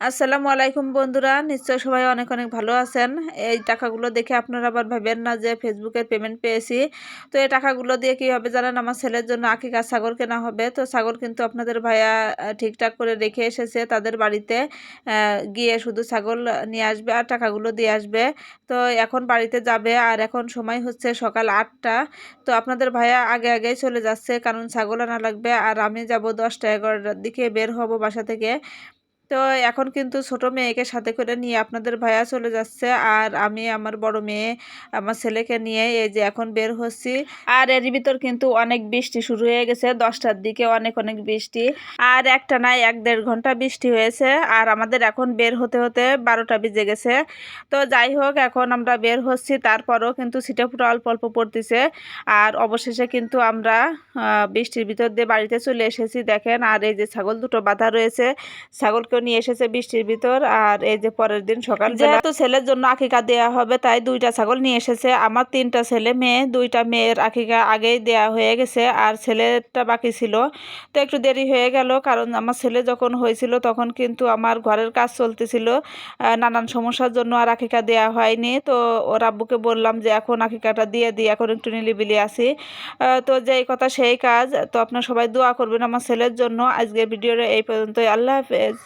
আসসালামু আলাইকুম বন্ধুরা, নিশ্চয় সবাই অনেক অনেক ভালো আছেন। এই টাকাগুলো দেখে আপনারা আবার ভাবেন না যে ফেসবুকের পেমেন্ট পেয়েছি। তো এই টাকাগুলো দিয়ে কী হবে জানেন আমার ছেলের জন্য আঁকি আকিকা ছাগল কেনা হবে? তো ছাগল কিন্তু আপনাদের ভাইয়া ঠিকঠাক করে রেখে এসেছে তাদের বাড়িতে। গিয়ে শুধু ছাগল নিয়ে আসবে আর টাকাগুলো দিয়ে আসবে। তো এখন বাড়িতে যাবে আর এখন সময় হচ্ছে সকাল আটটা। তো আপনাদের ভাইয়া আগে আগেই চলে যাচ্ছে, কারণ ছাগল আনা লাগবে। আর আমি যাব দশটা এগারোটার দিকে বের হব বাসা থেকে। তো এখন কিন্তু ছোট মেয়েকে সাথে করে নিয়ে আপনাদের ভাইয়া চলে যাচ্ছে। আর আমি আমার বড় মেয়ে, আমার ছেলেকে নিয়ে এই যে এখন বের হচ্ছি। আর এর ভিতর কিন্তু অনেক বৃষ্টি শুরু হয়ে গেছে, দশটার দিকে অনেক অনেক বৃষ্টি। আর একটা নাই, এক দেড় ঘণ্টা বৃষ্টি হয়েছে। আর আমাদের এখন বের হতে হতে বারোটা বেজে গেছে। তো যাই হোক, এখন আমরা বের হচ্ছি। তারপরও কিন্তু সিটে পুরো অল্প অল্প পড়তেছে। আর অবশেষে কিন্তু আমরা বৃষ্টির ভিতর দিয়ে বাড়িতে চলে এসেছি। দেখেন, আর এই যে ছাগল দুটো বাঁধা রয়েছে। ছাগলকেও নিয়ে এসেছে বৃষ্টির ভিতর আর এই যে পরের দিন সকাল যেহেতু ছেলের জন্য আকিকা দেওয়া হবে তাই দুইটা ছাগল নিয়ে এসেছে। আমার তিনটা ছেলে মেয়ে দুইটা মেয়ের আকিকা আগেই দেয়া হয়ে গেছে আর ছেলেটা বাকি ছিল। তো একটু দেরি হয়ে গেল কারণ আমার ছেলে যখন হয়েছিল তখন কিন্তু আমার ঘরের কাজ চলতেছিল নানান সমস্যার জন্য আর আকিকা দেওয়া হয়নি। তো ওর আব্বুকে বললাম যে এখন আকিকাটা দিয়ে দিই এখন একটু নিলিবিলি আহ, তো যেই কথা সেই কাজ। তো আপনার সবাই দোয়া করবেন আমার ছেলের জন্য। আজকে ভিডিওটা এই পর্যন্তই। আল্লাহ হাফেজ।